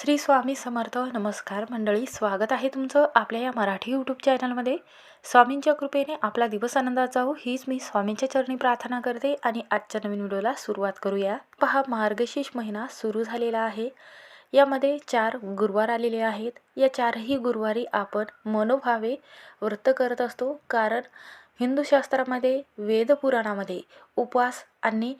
श्री स्वामी समर्थ नमस्कार मंडळी स्वागत आहे तुमचं आपल्या या मराठी यूट्यूब चॅनलमध्ये स्वामींच्या कृपेने आपला दिवस आनंदाचा हो हीच मी स्वामींच्या चरणी प्रार्थना करते आणि आजच्या नवीन व्हिडिओला सुरुवात करूया. पहा मार्गशीर्ष महिना सुरू झालेला आहे. यामध्ये चार गुरुवार आलेले आहेत. या चारही गुरुवारी आपण मनोभावे व्रत करत असतो. कारण हिंदू शास्त्रामध्ये वेदपुराणामध्ये उपवास आणि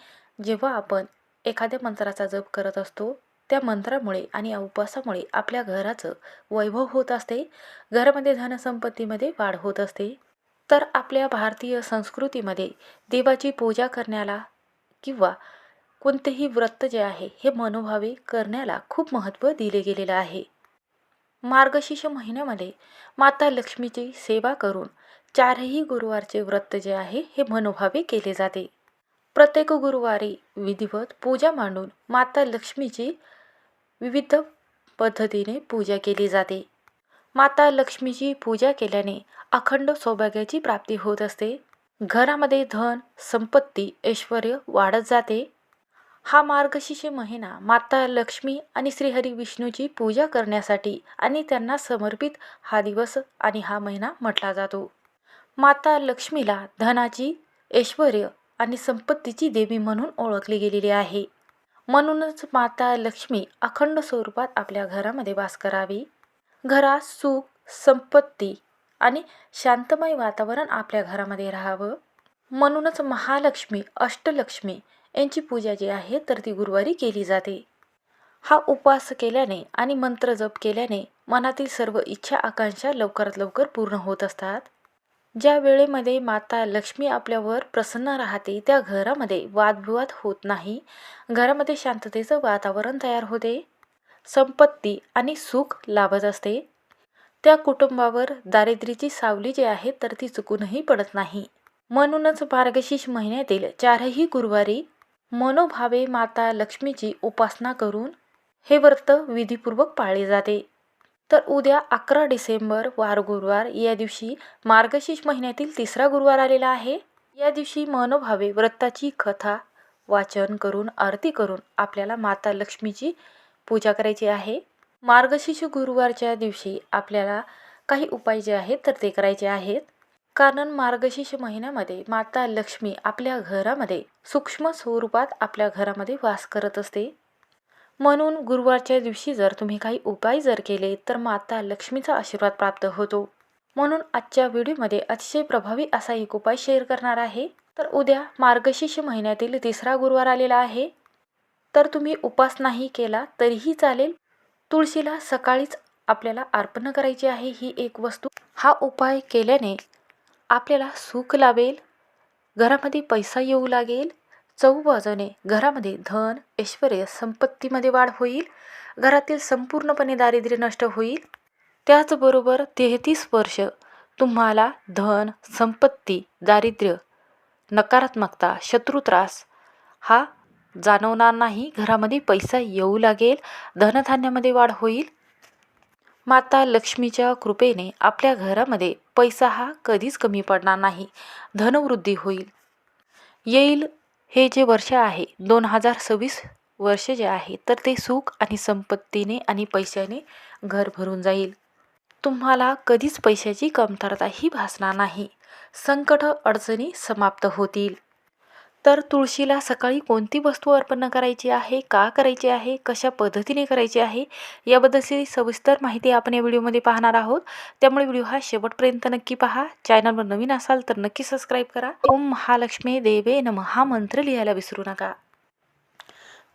जेव्हा आपण एखाद्या मंत्राचा जप करत असतो त्या मंत्रामुळे आणि उपवासामुळे आपल्या घराचं वैभव होत असते. घरामध्ये धनसंपत्तीमध्ये वाढ होत असते. तर आपल्या भारतीय संस्कृतीमध्ये देवाची पूजा करण्याला किंवा कोणतेही व्रत जे आहे हे मनोभावे करण्याला खूप महत्त्व दिले गेलेलं आहे. मार्गशीर्ष महिन्यामध्ये माता लक्ष्मीची सेवा करून चारही गुरुवारचे व्रत जे आहे हे मनोभावे केले जाते. प्रत्येक गुरुवारी विधिवत पूजा मांडून माता लक्ष्मीची विविध पद्धतीने पूजा केली जाते. माता लक्ष्मीची पूजा केल्याने अखंड सौभाग्याची प्राप्ती होत असते. घरामध्ये धन संपत्ती ऐश्वर वाढत जाते. हा मार्गशीर्ष महिना माता लक्ष्मी आणि श्रीहरी विष्णूची पूजा करण्यासाठी आणि त्यांना समर्पित हा दिवस आणि हा महिना म्हटला जातो. माता लक्ष्मीला धनाची ऐश्वर आणि संपत्तीची देवी म्हणून ओळखली गेलेली आहे. म्हणूनच माता लक्ष्मी अखंड स्वरूपात आपल्या घरामध्ये वास करावी. घरात सुख संपत्ती आणि शांतमय वातावरण आपल्या घरामध्ये राहावं. म्हणूनच महालक्ष्मी अष्टलक्ष्मी यांची पूजा जी आहे तर ती गुरुवारी केली जाते. हा उपवास केल्याने आणि मंत्र जप केल्याने मनातील सर्व इच्छा आकांक्षा लवकरात लवकर पूर्ण होत असतात. ज्या वेळेमध्ये माता लक्ष्मी आपल्यावर प्रसन्न राहते त्या घरामध्ये वादविवाद होत नाही. घरामध्ये शांततेचं वातावरण तयार होते. संपत्ती आणि सुख लाभत असते. त्या कुटुंबावर दारिद्र्याची सावली जी आहे तर ती चुकूनही पडत नाही. म्हणूनच मार्गशीर्ष महिन्यातील चारही गुरुवारी मनोभावे माता लक्ष्मीची उपासना करून हे व्रत विधीपूर्वक पाळले जाते. तर उद्या अकरा डिसेंबर वार गुरुवार. या दिवशी मार्गशीर्ष महिन्यातील तिसरा गुरुवार आलेला आहे. या दिवशी मनोभावे व्रताची कथा वाचन करून आरती करून आपल्याला माता लक्ष्मीची पूजा करायची आहे. मार्गशीर्ष गुरुवारच्या दिवशी आपल्याला काही उपाय जे आहेत तर ते करायचे आहेत. कारण मार्गशीर्ष महिन्यामध्ये माता लक्ष्मी आपल्या घरामध्ये सूक्ष्म स्वरूपात आपल्या घरामध्ये वास करत असते. म्हणून गुरुवारच्या दिवशी जर तुम्ही काही उपाय जर केले तर माता लक्ष्मीचा आशीर्वाद प्राप्त होतो. म्हणून आजच्या व्हिडिओमध्ये अतिशय प्रभावी असा एक उपाय शेअर करणार आहे. तर उद्या मार्गशीर्ष महिन्यातील तिसरा गुरुवार आलेला आहे. तर तुम्ही उपास नाही केला तरीही चालेल. तुळशीला सकाळीच आपल्याला अर्पण करायची आहे ही एक वस्तू. हा उपाय केल्याने आपल्याला सुख लाभेल. घरामध्ये पैसा येऊ लागेल. चौबाजूने घरामध्ये धन ऐश्वर संपत्तीमध्ये वाढ होईल घरातील संपूर्णपणे दारिद्र्य नष्ट होईल. त्याचबरोबर तेहतीस वर्ष तुम्हाला धन संपत्ती दारिद्र्य नकारात्मकता शत्रुत्रास हा जाणवणार नाही. घरामध्ये पैसा येऊ लागेल धनधान्यामध्ये वाढ होईल. माता लक्ष्मीच्या कृपेने आपल्या घरामध्ये पैसा हा कधीच कमी पडणार नाही. धनवृद्धी होईल. येईल हे जे वर्ष आहे दोन हजार सव्वीस वर्ष जे आहे तर ते सुख आणि संपत्तीने आणि पैशाने घर भरून जाईल. तुम्हाला कधीच पैशाची कमतरताही भासणार नाही. संकट अडचणी समाप्त होतील. तर तुळशीला सकाळी कोणती वस्तू अर्पण करायची आहे? का करायची आहे? कशा पद्धतीने करायची आहे? याबद्दलची सविस्तर माहिती आपण या व्हिडिओमध्ये पाहणार आहोत. त्यामुळे व्हिडिओ हा शेवटपर्यंत नक्की पहा. चॅनलवर नवीन असाल तर नक्की सबस्क्राईब करा. ओम महालक्ष्मी देवे नम. हा मंत्र लिहायला विसरू नका.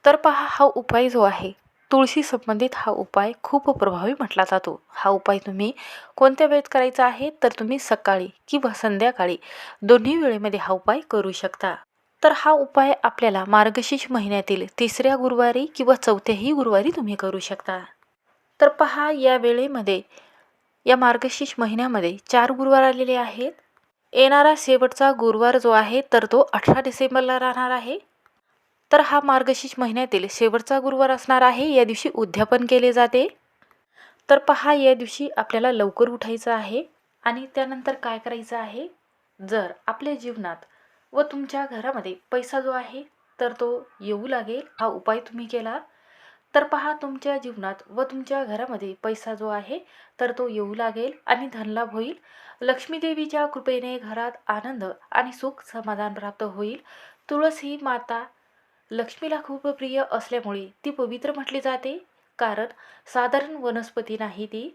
तर पहा हा उपाय जो आहे तुळशी संबंधित हा उपाय खूप प्रभावी म्हटला जातो. हा उपाय तुम्ही कोणत्या वेळेत करायचा आहे? तर तुम्ही सकाळी किंवा संध्याकाळी दोन्ही वेळेमध्ये हा उपाय करू शकता. तर हा उपाय आपल्याला मार्गशीर्ष महिन्यातील तिसऱ्या गुरुवारी किंवा चौथ्याही गुरुवारी तुम्ही करू शकता. तर पहा या वेळेमध्ये या मार्गशीर्ष महिन्यामध्ये चार गुरुवार आलेले आहेत. येणारा शेवटचा गुरुवार जो आहे तर तो अठरा डिसेंबरला राहणार आहे. तर हा मार्गशीर्ष महिन्यातील शेवटचा गुरुवार असणार आहे या दिवशी उद्यापन केले जाते. तर पहा या दिवशी आपल्याला लवकर उठायचं आहे. आणि त्यानंतर काय करायचं आहे? जर आपल्या जीवनात व तुमच्या घरामध्ये पैसा जो आहे तर तो येऊ लागेल. हा उपाय तुम्ही केला. तर पहा तुमच्या जीवनात व तुमच्या घरामध्ये पैसा जो आहे तर तो येऊ लागेल आणि धनलाभ होईल. लक्ष्मीदेवीच्या कृपेने घरात आनंद आणि सुख समाधान प्राप्त होईल. तुळस ही माता लक्ष्मीला खूप प्रिय असल्यामुळे ती पवित्र म्हटली जाते. कारण साधारण वनस्पती नाही ती.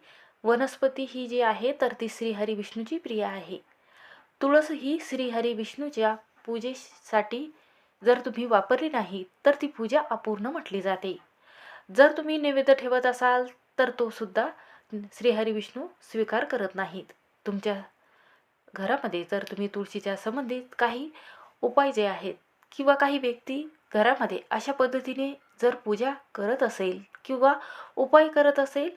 वनस्पती ही जी आहे तर ती श्रीहरी विष्णूची प्रिय आहे. तुळस ही श्रीहरी विष्णूच्या पूजेसाठी जर तुम्ही वापरली नाही तर ती पूजा अपूर्ण म्हटली जाते. जर तुम्ही नैवेद्य ठेवत असाल तर तो सुद्धा श्रीहरी विष्णू स्वीकार करत नाहीत. तुमच्या घरामध्ये जर तुम्ही तुळशीच्या संबंधित काही उपाय जे आहेत किंवा काही व्यक्ती घरामध्ये अशा पद्धतीने जर पूजा करत असेल किंवा उपाय करत असेल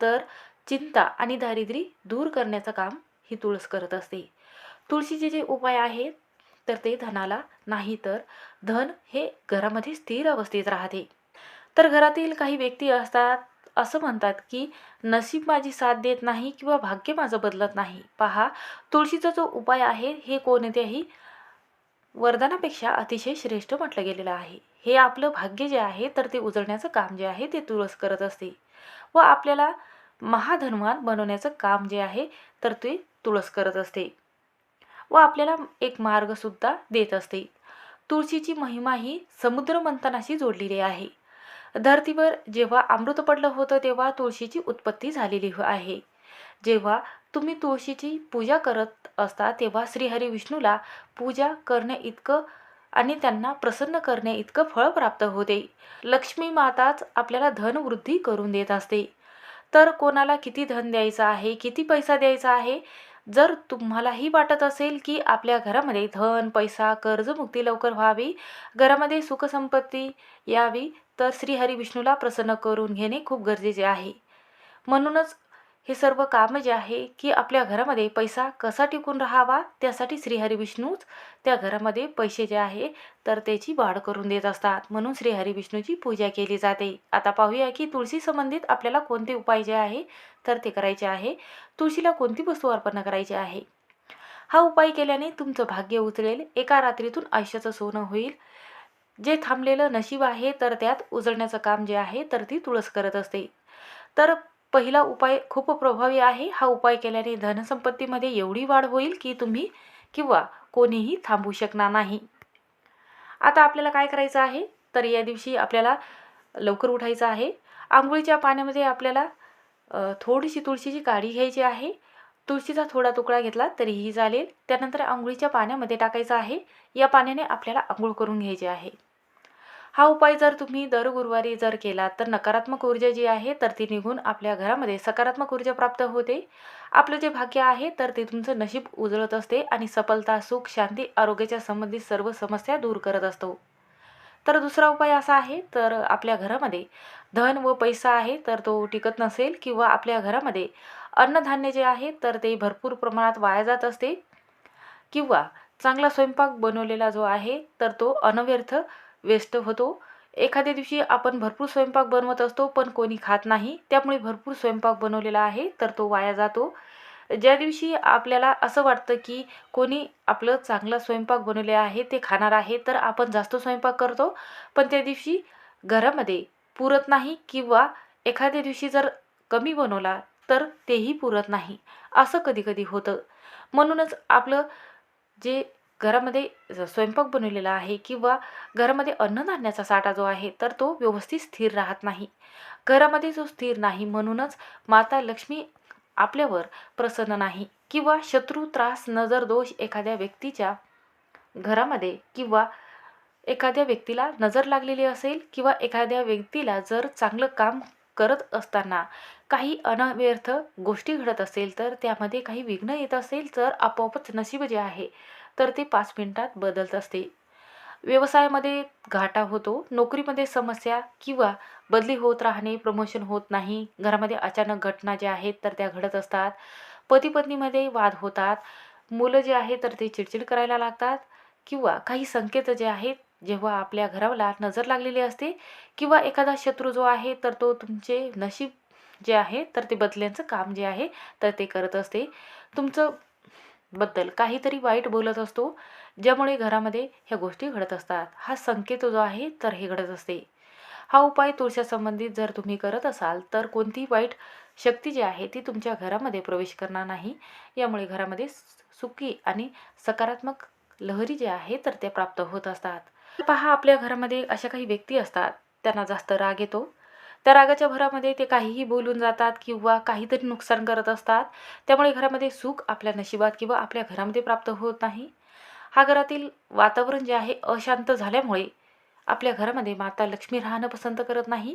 तर चिंता आणि दारिद्र्य दूर करण्याचं काम ही तुळस करत असते. तुळशीचे जे उपाय आहेत तर ते धनाला नाही तर धन हे घरामध्ये स्थिर अवस्थेत राहते. तर घरातील काही व्यक्ती असतात असं म्हणतात की नशीब माझी साथ देत नाही किंवा भाग्य माझं बदलत नाही. पहा तुळशीचा जो उपाय आहे हे कोणत्याही वरदानापेक्षा अतिशय श्रेष्ठ म्हटलं गेलेलं आहे. हे आपलं भाग्य जे आहे तर ते उजळण्याचं काम जे आहे ते तुळस करत असते. व आपल्याला महाधनवान बनवण्याचं काम जे आहे तर ते तुळस करत असते. व आपल्याला एक मार्गसुद्धा देत असते. तुळशीची महिमा ही समुद्र मंथनाशी जोडलेली आहे. धरतीवर जेव्हा अमृत पडलं होतं तेव्हा तुळशीची उत्पत्ती झालेली आहे. जेव्हा तुम्ही तुळशीची पूजा करत असता तेव्हा श्रीहरी विष्णूला पूजा करणे इतकं आणि त्यांना प्रसन्न करणे इतकं फळ प्राप्त होते. लक्ष्मी माताच आपल्याला धनवृद्धी करून देत असते. तर कोणाला किती धन द्यायचं आहे किती पैसा द्यायचा आहे जर तुम्हालाही वाटत असेल की आपल्या घरामध्ये धन पैसा कर्जमुक्ती लवकर व्हावी घरामध्ये सुखसंपत्ती यावी तर श्रीहरी विष्णूला प्रसन्न करून घेणे खूप गरजेचे आहे. म्हणूनच हे सर्व काम जे आहे की आपल्या घरामध्ये पैसा कसा टिकून राहावा त्यासाठी श्रीहरी विष्णूच त्या घरामध्ये पैसे जे आहे तर त्याची वाढ करून देत असतात. म्हणून श्रीहरी विष्णूची पूजा केली जाते. आता पाहूया की तुळशी संबंधित आपल्याला कोणते उपाय जे आहे तर ते करायचे आहे. तुळशीला कोणती वस्तू अर्पण करायची आहे? हा उपाय केल्याने तुमचं भाग्य उचलेल. एका रात्रीतून आयुष्याचं सोनं होईल. जे थांबलेलं नशीब आहे तर त्यात उजळण्याचं काम जे आहे तर ती तुळस करत असते. तर पहिला उपाय खूप प्रभावी आहे. हा उपाय केल्याने धनसंपत्तीमध्ये एवढी वाढ होईल की तुम्ही किंवा कोणीही थांबू शकणार नाही. आता आपल्याला काय करायचं आहे? तर या दिवशी आपल्याला लवकर उठायचं आहे. आंघोळीच्या पाण्यामध्ये आपल्याला थोडीशी तुळशीची काढी घ्यायची आहे. तुळशीचा थोडा तुकडा घेतला तरीही चालेल. त्यानंतर आंघोळीच्या पाण्यामध्ये टाकायचं आहे. या पाण्याने आपल्याला आंघोळ करून घ्यायची आहे. हा उपाय जर तुम्ही दर गुरुवारी जर केला तर नकारात्मक ऊर्जा जी आहे तर ती निघून आपल्या घरामध्ये सकारात्मक ऊर्जा प्राप्त होते. आपलं जे भाग्य आहे तर ते तुमचं नशीब उजळत असते आणि सफलता सुख शांती आरोग्याच्या संबंधित सर्व समस्या दूर करत असतो. तर दुसरा उपाय असा आहे तर आपल्या घरामध्ये धन व पैसा आहे तर तो टिकत नसेल किंवा आपल्या घरामध्ये अन्नधान्य जे आहे तर ते भरपूर प्रमाणात वाया जात असते. किंवा चांगला स्वयंपाक बनवलेला जो आहे तर तो अनव्यर्थ वेस्ट होतो. एखाद्या दिवशी आपण भरपूर स्वयंपाक बनवत असतो पण कोणी खात नाही. त्यामुळे भरपूर स्वयंपाक बनवलेला आहे तर तो वाया जातो. ज्या दिवशी आपल्याला असं वाटतं की कोणी आपलं चांगलं स्वयंपाक बनवले आहे ते खाणार आहे तर आपण जास्त स्वयंपाक करतो. पण त्या दिवशी घरामध्ये पुरत नाही किंवा एखाद्या दिवशी जर कमी बनवला तर तेही पुरत नाही. असं कधीकधी होतं. म्हणूनच आपलं जे घरामध्ये स्वयंपाक बनवलेला आहे किंवा घरामध्ये अन्नधान्याचा साठा जो आहे तर तो व्यवस्थित स्थिर राहत नाही. घरामध्ये जो स्थिर नाही म्हणूनच माता लक्ष्मी आपल्यावर प्रसन्न नाही किंवा शत्रू त्रास नजर दोष एखाद्या व्यक्तीच्या घरामध्ये किंवा एखाद्या व्यक्तीला नजर लागलेली असेल किंवा एखाद्या व्यक्तीला जर चांगलं काम करत असताना काही अनव्यर्थ गोष्टी घडत असेल तर त्यामध्ये काही विघ्न येत असेल तर आपोआपच नशीब जे आहे तर ते पाच मिनिटात बदलत असते. व्यवसायामध्ये घाटा होतो नोकरीमध्ये समस्या किंवा बदली होत राहणे प्रमोशन होत नाही घरामध्ये अचानक घटना ज्या आहेत तर त्या घडत असतात. पती पत्नीमध्ये वाद होतात मुलं जे आहे तर ते चिडचिड करायला लागतात किंवा काही संकेत जे आहेत जेव्हा आपल्या घराला नजर लागलेली असते किंवा एखादा शत्रू जो आहे तर तो तुमचे नशीब जे आहे तर ते बदल्यांचं काम जे आहे तर ते करत असते. तुमचं बद्दल काहीतरी वाईट बोलत असतो ज्यामुळे घरामध्ये ह्या गोष्टी घडत असतात. हा संकेत जो आहे तर हे घडत असते. हा उपाय तुळशासंबंधित जर तुम्ही करत असाल तर कोणतीही वाईट शक्ती जी आहे ती तुमच्या घरामध्ये प्रवेश करणार नाही. यामुळे घरामध्ये सुखी आणि सकारात्मक लहरी जे आहे तर त्या प्राप्त होत असतात. पहा आपल्या घरामध्ये अशा काही व्यक्ती असतात त्यांना जास्त राग येतो. त्या रागाच्या भरामध्ये ते काहीही बोलून जातात किंवा काहीतरी नुकसान करत असतात. त्यामुळे घरामध्ये सुख आपल्या नशिबात किंवा आपल्या घरामध्ये प्राप्त होत नाही. हा घरातील वातावरण जे आहे अशांत झाल्यामुळे आपल्या घरामध्ये माता लक्ष्मी राहणं पसंत करत नाही.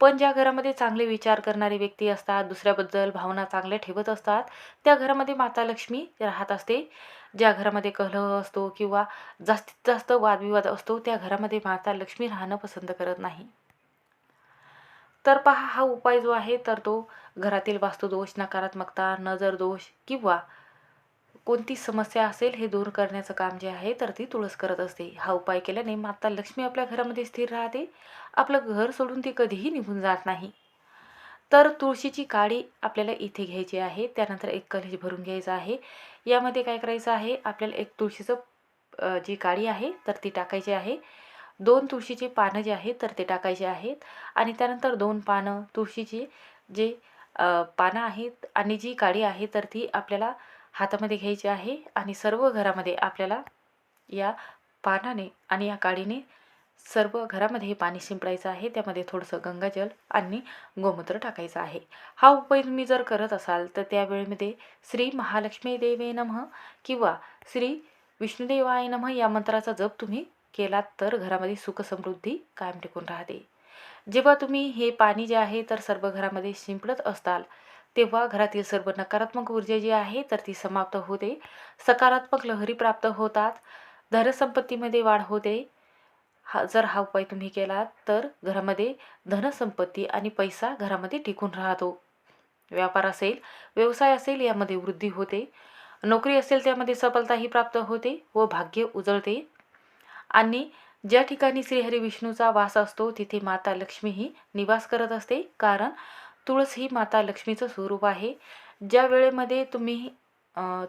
पण ज्या घरामध्ये चांगले विचार करणारे व्यक्ती असतात दुसऱ्याबद्दल भावना चांगल्या ठेवत असतात त्या घरामध्ये माता लक्ष्मी राहत असते. ज्या घरामध्ये कलह असतो किंवा जास्तीत जास्त वादविवाद असतो त्या घरामध्ये माता लक्ष्मी राहणं पसंत करत नाही. तर पहा हा उपाय जो आहे तर तो घरातील वास्तुदोष नकारात्मकता नजर दोष किंवा कोणती समस्या असेल हे दूर करण्याचं काम जे आहे तर ती तुळस करत असते. हा उपाय केल्याने माता लक्ष्मी आपल्या घरामध्ये स्थिर राहते. आपलं घर सोडून ती कधीही निघून जात नाही. तर तुळशीची काळी आपल्याला इथे घ्यायची आहे. त्यानंतर एक कलश भरून घ्यायचा आहे. यामध्ये काय करायचं आहे? आपल्याला एक तुळशीचं जी काळी आहे तर ती टाकायची आहे. दोन तुळशीचे पानं जे आहेत तर ते टाकायचे आहेत. आणि त्यानंतर दोन पानं तुळशीची जे पानं आहेत आणि जी काडी आहे तर ती आपल्याला हातामध्ये घ्यायची आहे आणि सर्व घरामध्ये आपल्याला या पानाने आणि या काडीने सर्व घरामध्ये हे पाणी शिंपडायचं आहे. त्यामध्ये थोडंसं गंगाजल आणि गोमूत्र टाकायचं आहे. हा उपाय तुम्ही जर करत असाल तर त्यावेळेमध्ये श्री महालक्ष्मी देवे नमः किंवा श्री विष्णुदेवाय नमः या मंत्राचा जप तुम्ही केलात तर घरामध्ये सुखसमृद्धी कायम टिकून राहते. जेव्हा तुम्ही हे पाणी जे आहे तर सर्व घरामध्ये शिंपडत असताल तेव्हा घरातील सर्व नकारात्मक ऊर्जा जी आहे तर ती समाप्त होते. सकारात्मक लहरी प्राप्त होतात. धनसंपत्तीमध्ये वाढ होते. हा जर हा उपाय तुम्ही केलात तर घरामध्ये धनसंपत्ती आणि पैसा घरामध्ये टिकून राहतो. व्यापार असेल व्यवसाय असेल यामध्ये वृद्धी होते. नोकरी असेल त्यामध्ये सफलताही प्राप्त होते व भाग्य उजळते. आणि ज्या ठिकाणी श्रीहरी विष्णूचा वास असतो तिथे माता लक्ष्मी ही निवास करत असते. कारण तुळस ही माता लक्ष्मीचं स्वरूप आहे. ज्या वेळेमध्ये तुम्ही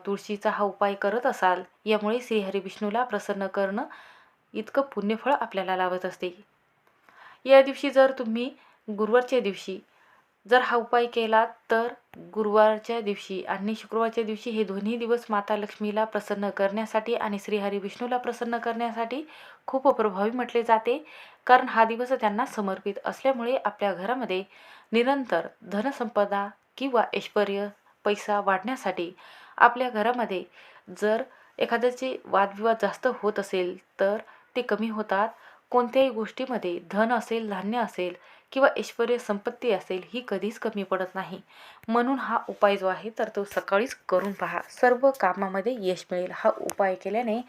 तुळशीचा हा उपाय करत असाल यामुळे श्रीहरी विष्णूला प्रसन्न करणं इतकं पुण्यफळ आपल्याला लावत असते. या दिवशी जर तुम्ही गुरुवारच्या दिवशी जर हा उपाय केला तर गुरुवारच्या दिवशी आणि शुक्रवारच्या दिवशी हे दोन्ही दिवस माता लक्ष्मीला प्रसन्न करण्यासाठी आणि श्रीहरी विष्णूला प्रसन्न करण्यासाठी खूप प्रभावी म्हटले जाते. कारण हा दिवस त्यांना समर्पित असल्यामुळे आपल्या घरामध्ये निरंतर धनसंपदा किंवा ऐश्वर पैसा वाढण्यासाठी आपल्या घरामध्ये जर एखाद्याचे वादविवाद जास्त होत असेल तर ते कमी होतात. कोणत्याही गोष्टीमध्ये धन असेल धान्य असेल किंवा ऐश्वर संपत्ती असेल ही कधीच कमी पडत नाही. म्हणून हा उपाय जो आहे तर तो सकाळीच करून पहा. सर्व कामामध्ये यश मिळेल. हा उपाय केल्याने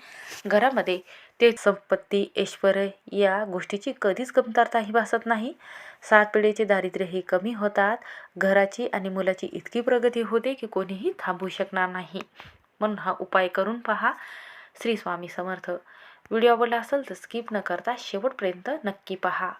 घरामध्ये ते संपत्ती ऐश्वर या गोष्टीची कधीच कमतरताही भासत नाही. सात पिढीचे दारिद्र्य हे कमी होतात. घराची आणि मुलाची इतकी प्रगती होते की कोणीही थांबू शकणार नाही. म्हणून हा उपाय करून पहा. श्री स्वामी समर्थ. व्हिडिओ आवडला असेल तर स्किप न करता शेवटपर्यंत नक्की पहा.